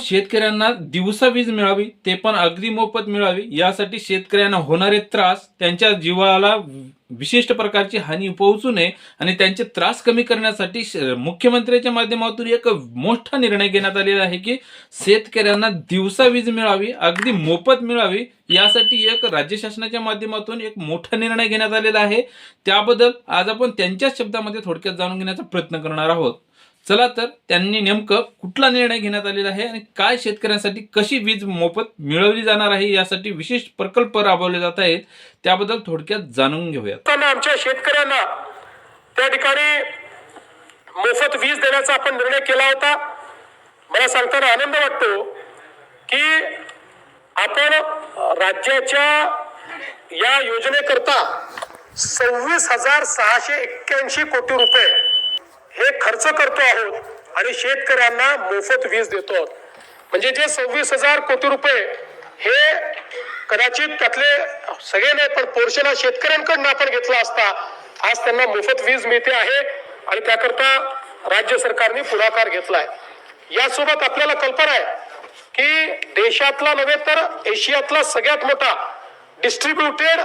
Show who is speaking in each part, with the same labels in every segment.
Speaker 1: शेतकऱ्यांना दिवसा वीज मिळावी ते पण अगदी मोफत मिळावी यासाठी शेतकऱ्यांना होणारे त्रास त्यांच्या जीवाला विशिष्ट प्रकारची हानी पोहोचू नये आणि त्यांचे त्रास कमी करण्यासाठी मुख्यमंत्र्यांच्या माध्यमातून एक मोठा निर्णय घेण्यात आलेला आहे की शेतकऱ्यांना दिवसा वीज मिळावी अगदी मोफत मिळावी यासाठी एक राज्य शासनाच्या माध्यमातून एक मोठा निर्णय घेण्यात आलेला आहे. त्याबद्दल आज आपण त्यांच्याच शब्दामध्ये थोडक्यात जाणून घेण्याचा प्रयत्न करणार आहोत. चला तर त्यांनी नेमकं कुठला निर्णय घेण्यात आलेला आहे आणि काय शेतकऱ्यांसाठी कशी वीज मोफत मिळवली जाणार आहे यासाठी विशेष प्रकल्प राबवले जात आहेत त्याबद्दल थोडक्यात जाणून घेऊयात.
Speaker 2: आमच्या शेतकऱ्यांना त्या ठिकाणी मोफत वीज देण्याचा आपण निर्णय केला होता. मला सांगताना आनंद वाटतो की आपण राज्याच्या या योजनेकरता सव्वीस हजार सहाशे एक्क्याऐंशी कोटी रुपये हे खर्च करतो आहोत आणि शेतकऱ्यांना मोफत वीज देतो आहोत. म्हणजे जे सव्वीस हजार कोटी रुपये हे कदाचित त्यातले सगळे नाही पण पोर्शन हा शेतकऱ्यांकडून आपण घेतला असता आज त्यांना मोफत वीज मिळते आहे आणि त्याकरता राज्य सरकारने पुढाकार घेतलाय. यासोबत आपल्याला कल्पना आहे की देशातला नव्हे तर एशियातला सगळ्यात मोठा डिस्ट्रीब्युटेड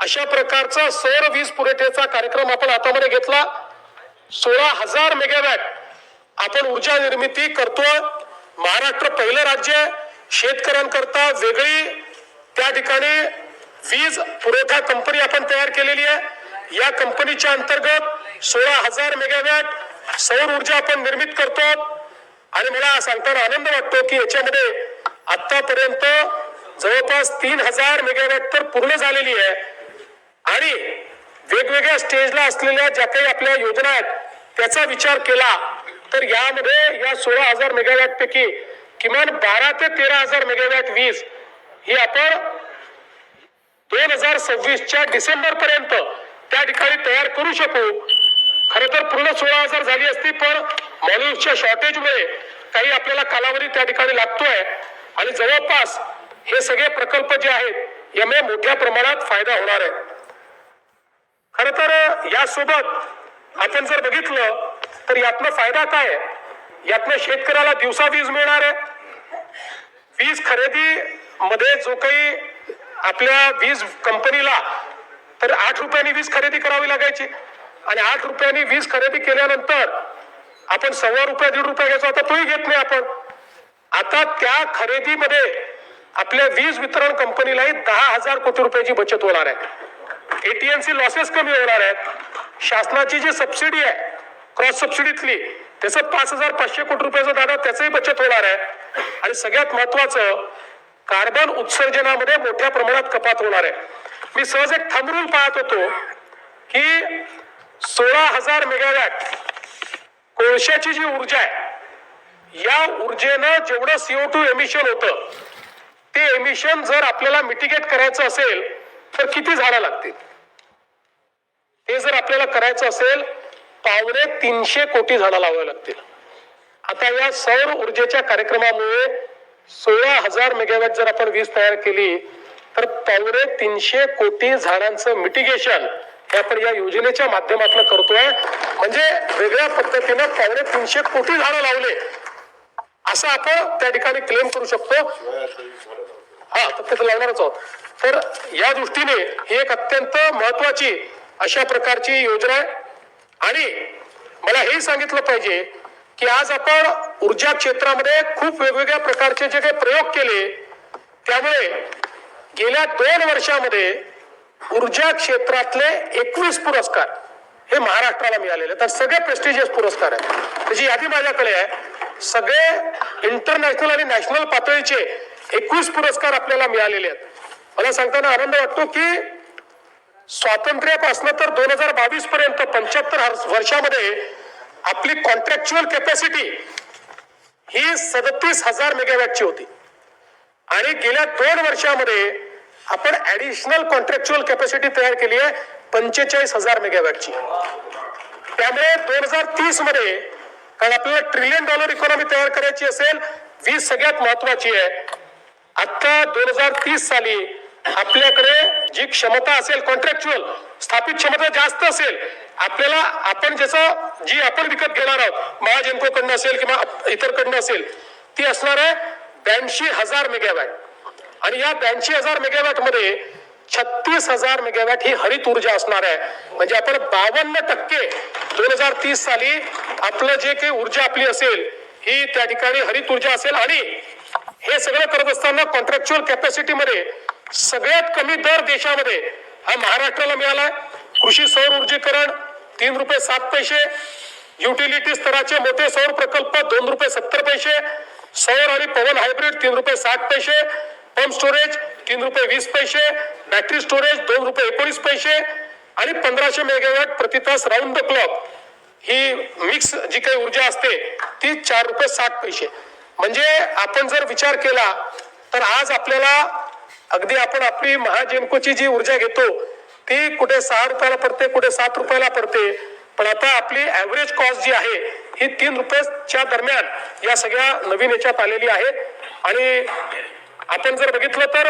Speaker 2: अशा प्रकारचा सौर वीज पुरवठ्याचा कार्यक्रम आपण हातामध्ये घेतला. सोळा हजार मेगावॅट आपण ऊर्जा निर्मिती करतोय. महाराष्ट्र पहिलं राज्य आहे. शेतकऱ्यांकरता वेगळी त्या ठिकाणी वीज पुरवठा कंपनी आपण तयार केलेली आहे. या कंपनीच्या अंतर्गत सोळा हजार मेगावॅट सौर ऊर्जा आपण निर्मित करतो आणि मला सांगताना आनंद वाटतो की याच्यामध्ये आतापर्यंत जवळपास तीन हजार मेगावॅट तर पूर्ण झालेली आहे. आणि वेगवेगळ्या स्टेजला असलेल्या ज्या काही आपल्या योजना आहेत त्याचा विचार केला तर यामध्ये या सोळा हजार मेगावॅट पैकी किमान बारा ते तेरा हजार मेगावॅट वीज ही आपण दोन हजार सव्वीसच्या डिसेंबर पर्यंत त्या ठिकाणी तयार करू शकू. खर तर पूर्ण सोळा हजार झाली असती पण मॉल्यूजच्या शॉर्टेजमुळे काही आपल्याला कालावधी त्या ठिकाणी लागतोय. आणि जवळपास हे सगळे प्रकल्प जे आहेत यामुळे मोठ्या प्रमाणात फायदा होणार आहे. खर तर यासोबत आपण जर बघितलं तर यातनं फायदा काय यातनं शेतकऱ्याला दिवसा वीज मिळणार आहे. वीज खरेदी मध्ये जो काही आपल्या वीज कंपनीला तर आठ रुपयांनी वीज खरेदी करावी लागायची. आणि आठ रुपयांनी वीज खरेदी केल्यानंतर आपण सव्वा रुपये दीड रुपये घ्यायचो. आता तोही घेत नाही आपण. आता त्या खरेदीमध्ये आपल्या वीज वितरण कंपनीलाही दहा हजार कोटी रुपयाची बचत होणार आहे. एटीएमसी लॉसेस कमी होणार आहेत. शासनाची जी सबसिडी आहे क्रॉस सबसिडीतली त्याचं पाच हजार पाचशे कोटी रुपयाचं दादा त्याचंही बचत होणार आहे. आणि सगळ्यात महत्वाचं कार्बन उत्सर्जनामध्ये मोठ्या प्रमाणात कपात होणार आहे. मी सहज एक थांबरून पाहत होतो की सोळा हजार मेगावॅट कोळशाची जी ऊर्जा आहे या ऊर्जेनं जेवढं सीओ टू एमिशन होतं ते एमिशन जर आपल्याला मिटिगेट करायचं असेल तर किती झाडं लागतील? ते जर आपल्याला करायचं असेल पावणे तीनशे कोटी झाडं लावावे लागतील. आता या सौर ऊर्जेच्या कार्यक्रमामुळे सोळा हजार मेगावॅट जर आपण वीज तयार केली तर पावणे तीनशे कोटी झाडांचं मिटिगेशन हे आपण या योजनेच्या माध्यमातून करतोय. म्हणजे वेगळ्या पद्धतीनं पावणे तीनशे कोटी झाडं लावले. असं आपण त्या ठिकाणी क्लेम करू शकतो. हा तर तर लावणारच आहोत. तर या दृष्टीने ही एक अत्यंत महत्वाची अशा प्रकारची योजना आहे. आणि मला हे सांगितलं पाहिजे की आज आपण ऊर्जा क्षेत्रामध्ये खूप वेगवेगळ्या प्रकारचे जे काही प्रयोग केले त्यामुळे गेल्या दोन वर्षामध्ये ऊर्जा क्षेत्रातले एकवीस पुरस्कार हे महाराष्ट्राला मिळालेले. तर सगळे प्रेस्टिजियस पुरस्कार आहेत. त्याची यादी माझ्याकडे आहे. सगळे इंटरनॅशनल आणि नॅशनल पातळीचे एकवीस पुरस्कार आपल्याला मिळालेले आहेत. मला सांगताना आनंद वाटतो की स्वातंत्र्यापासून तर दोन हजार बावीस पर्यंत पंच्याहत्तर वर्षामध्ये आपली कॉन्ट्रॅक्च्युअल कॅपॅसिटी ही सदतीस हजार मेगावॅटची होती. आणि गेल्या दोन वर्षामध्ये आपण ऍडिशनल कॉन्ट्रॅक्च्युअल कॅपॅसिटी तयार केली आहे पंचेचाळीस हजार मेगावॅटची त्यामुळे दोन हजार तीसमध्ये कारण आपल्याला ट्रिलियन डॉलर इकॉनॉमी तयार करायची असेल वीज सगळ्यात महत्वाची आहे. आता दोन हजार तीस साली आपल्याकडे जी क्षमता असेल कॉन्ट्रॅक्च्युअल स्थापित क्षमता जास्त असेल आपल्याला आपण ज्याचं जी आपण विकत घेणार आहोत महाजेनको कडनं असेल किंवा इतरकडनं असेल ती असणार आहे ब्याऐंशी हजार मेगावॅट आणि या ब्याऐंशी हजार मेगावॅटमध्ये छत्तीस हजार मेगावॅट ही हरित ऊर्जा असणार आहे. म्हणजे आपण बावन्न टक्के दोन हजार तीस साली आपलं जे काही ऊर्जा आपली असेल ही त्या ठिकाणी हरित ऊर्जा असेल. आणि हे सगळं करत असताना कॉन्ट्रॅक्च्युअल कॅपॅसिटी मध्ये सगळ्यात कमी दर देशामध्ये हा महाराष्ट्राला मिळालाय. कृषी सौर ऊर्जीकरण तीन रुपये सात पैसे. युटिलिटी स्तराचे मोठे सौर प्रकल्प दोन रुपये सत्तर पैसे. सौर आणि पवन हायब्रिड तीन रुपये साठ पैसे. पंप स्टोरेज तीन रुपये वीस पैसे. बॅटरी स्टोरेज दोन रुपये एकोणीस पैसे. आणि पंधराशे मेगावॅट प्रति तास राऊंड द क्लॉक. ही मिक्स जी काही ऊर्जा असते ती चार रुपये साठ पैसे. म्हणजे आपण जर विचार केला तर आज आपल्याला अगदी आपण आपली महाजेमकोची जी ऊर्जा घेतो ती कुठे सहा रुपयाला पडते कुठे सात रुपयाला पडते पण आता आपली ऍव्हरेज कॉस्ट जी आहे ही तीन रुपयाच्या दरम्यान या सगळ्या नवीन याच्यात आलेली आहे. आणि आपण जर बघितलं तर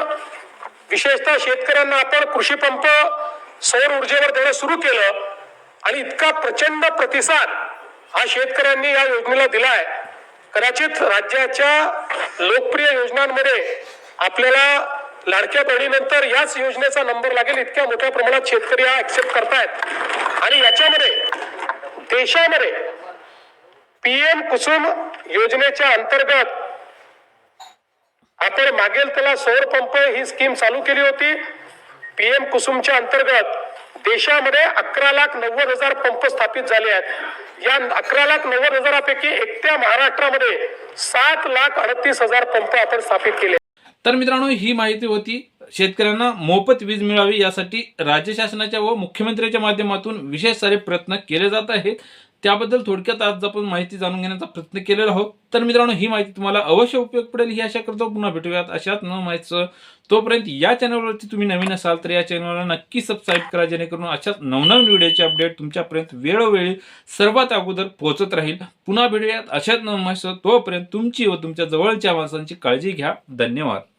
Speaker 2: विशेषतः शेतकऱ्यांना आपण कृषी पंप सौर ऊर्जेवर देणं सुरू केलं आणि इतका प्रचंड प्रतिसाद हा शेतकऱ्यांनी या योजनेला दिलाय. कदाचित राज्याच्या लोकप्रिय योजनांमध्ये आपल्याला लाडक्या बहिणीनंतर याच योजनेचा नंबर लागेल. इतक्या मोठ्या प्रमाणात शेतकरी हा ऍक्सेप्ट करतायत. आणि याच्यामध्ये देशामध्ये पीएम कुसुम योजनेच्या अंतर्गत आपण मागेल त्याला सौर पंप ही स्कीम चालू केली होती. पीएम कुसुमच्या अंतर्गत देशामध्ये अकरा लाख नव्वद हजार पंप स्थापित झाले आहेत. या अकरा लाख नव्वद हजारापैकी एकट्या महाराष्ट्रामध्ये सात लाख अडतीस हजार पंप आपण स्थापित केले
Speaker 1: तर मित्रांनो ही माहिती होती शेतकऱ्यांना मोफत वीज मिळावी यासाठी राज्य शासनाच्या व मुख्यमंत्र्यांच्या माध्यमातून विशेष सारे प्रयत्न केले जात आहेत. त्याबद्दल थोडक्यात आज आपण माहिती जाणून घेण्याचा प्रयत्न केलेला आहोत. तर मित्रांनो ही माहिती तुम्हाला अवश्य उपयोग पडेल ही आशा करतो. पुन्हा भेटूयात अशाच न माहितीचं. तोपर्यंत या चॅनलवरती तुम्ही नवीन असाल तर या चॅनलला नक्की सबस्क्राईब करा जेणेकरून अशाच नवनवीन व्हिडिओचे अपडेट तुमच्यापर्यंत वेळोवेळी सर्वात अगोदर पोहोचत राहील. पुन्हा भेटूयात अशाच न माहितीचं. तोपर्यंत तुमची व तुमच्या जवळच्या माणसांची काळजी घ्या. धन्यवाद.